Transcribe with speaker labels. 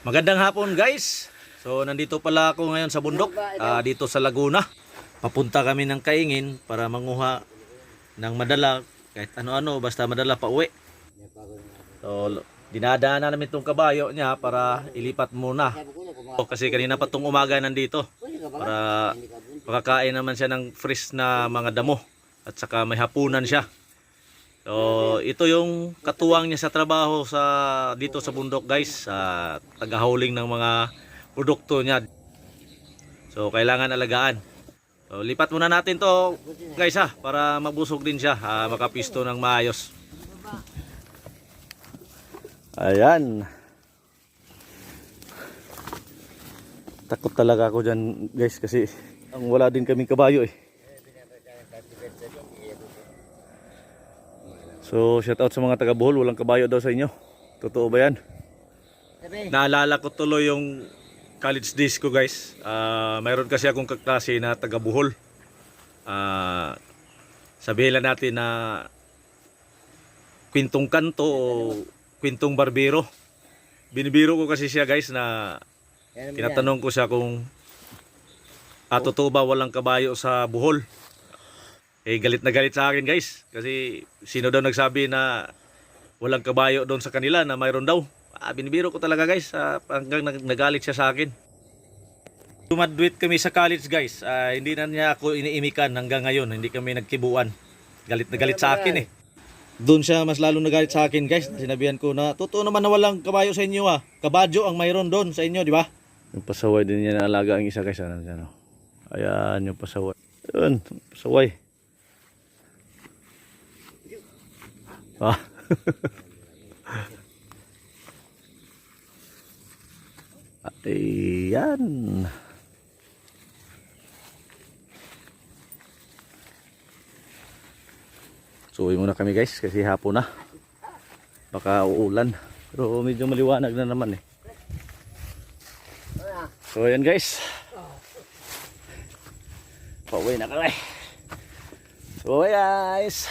Speaker 1: Magandang hapon guys. So nandito pala ako ngayon sa bundok, ah, dito sa Laguna. Papunta kami ng Kaingin para manguha ng madala, kahit ano-ano, basta madala pa uwi. So dinadaanan namin itong kabayo niya para ilipat muna. O, kasi kanina pa itong umaga nandito para makakain naman siya ng fresh na mga damo at saka may hapunan siya. So, ito yung katuwang niya sa trabaho sa dito sa bundok guys, sa tagahauling ng mga produkto niya. So, kailangan alagaan. So, lipat muna natin to guys ha, para mabusog din siya, ah, makapisto ng maayos. Ayan. Takot talaga ako dyan guys kasi ang wala din kaming kabayo eh. So, shout out sa mga taga Bohol, walang kabayo daw sa inyo. Totoo ba yan? Naalala ko tuloy yung college days ko guys. Ah, mayroon kasi akong kaklase na taga Bohol. Ah, sabihin lang natin na kwintong kanto o kwintong barbero. Binibiro ko kasi siya guys na tinatanong ko siya kung ah, totoo ba walang kabayo sa Bohol. Eh galit na galit sa akin guys kasi sino daw nagsabi na walang kabayo doon sa kanila na mayroon daw. Ah, binibiro ko talaga guys ah, hanggang nag- nagalit siya sa akin. Tumadwit kami sa college guys. Ah, hindi na niya ako iniimikan hanggang ngayon. Hindi kami nagkibuan. Galit na galit sa akin eh. Doon siya mas lalo nagalit sa akin guys. Sinabihan ko na totoo naman na walang kabayo sa inyo ah. Kabadyo ang mayroon doon sa inyo, di ba? Yung pasaway din niya na alaga ang isa guys. Ano, ano. Ayan yung pasaway. Yun, pasaway. Ah. Ayan. So, muna kami guys kasi hapon na. Baka uulan. Pero medyo maliwanag na naman eh. So, ayan guys. Pauwi na kami. So, guys.